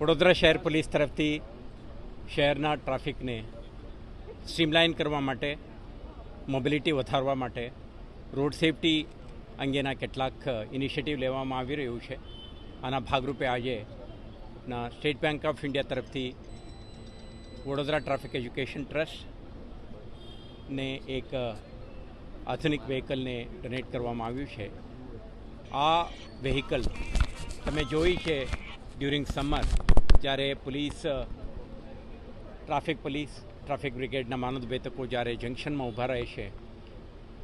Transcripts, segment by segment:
વડોદરા શહેર પોલીસ તરફથી શહેરના ટ્રાફિકને સ્ટ્રીમલાઇન કરવા માટે, મોબિલિટી વધારવા માટે, રોડ સેફટી અંગેના કેટલાક ઇનિશિયેટિવ લેવામાં આવી રહ્યું છે. આના ભાગરૂપે આજે ના સ્ટેટ બેંક ઓફ ઇન્ડિયા તરફથી વડોદરા ટ્રાફિક એજ્યુકેશન ટ્રસ્ટ ને એક આધુનિક વ્હીકલને ડોનેટ કરવામાં આવ્યું છે. આ વેહિકલ તમે જોઈ છે ડ્યુરિંગ સમર. જ્યારે પોલીસ ટ્રાફિક પોલીસ, ટ્રાફિક બ્રિગેડના માનદ બેતકો જ્યારે જંકશનમાં ઊભા રહે છે,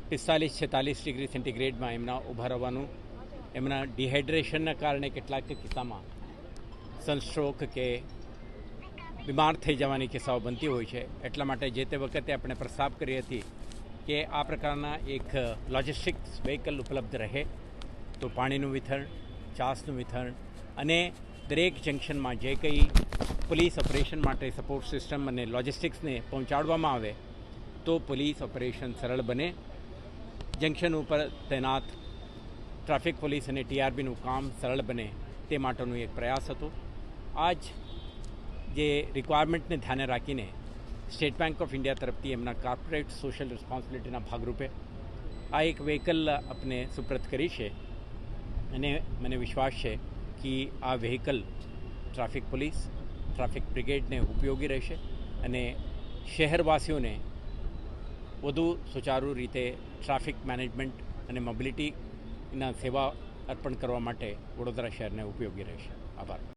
પિસ્તાલીસ છેતાલીસ ડિગ્રી સેન્ટીગ્રેડમાં એમના ઊભા રહેવાનું, એમના ડિહાઇડ્રેશનના કારણે કેટલાક કિસ્સામાં સનસ્ટ્રોક કે બીમાર થઈ જવાની કિસ્સાઓ બનતી હોય છે. એટલા માટે જે તે વખતે આપણે પ્રસ્તાવ કરી હતી કે આ પ્રકારના એક લોજિસ્ટિક્સ વ્હીકલ ઉપલબ્ધ રહે. તો પાણીનું વિતરણ, ચાસનું વિતરણ અને દરેક જંકશનમાં જે કંઈ પોલીસ ઓપરેશન માટે સપોર્ટ સિસ્ટમ અને લોજિસ્ટિક્સને પહોંચાડવામાં આવે, તો પોલીસ ઓપરેશન સરળ બને. જંકશન ઉપર તૈનાત ટ્રાફિક પોલીસ અને ટીઆરબીનું કામ સરળ બને તે માટેનો એક પ્રયાસ હતો. આજ જે રિક્વાયરમેન્ટને ધ્યાને રાખીને સ્ટેટ બેંક ઓફ ઇન્ડિયા તરફથી એમના કોર્પોરેટ સોશિયલ રિસ્પોન્સિબિલિટીના ભાગરૂપે આ એક વ્હીકલ આપને સુપ્રત કરી છે અને મને વિશ્વાસ છે કે આ વ્હીકલ ટ્રાફિક પોલીસ ટ્રાફિક બ્રિગેડને ઉપયોગી રહેશે અને શહેરવાસીઓને વધુ સુચારુ રીતે ટ્રાફિક મેનેજમેન્ટ અને મોબિલિટીના સેવા અર્પણ કરવા માટે વડોદરા શહેરને ઉપયોગી રહેશે. આભાર.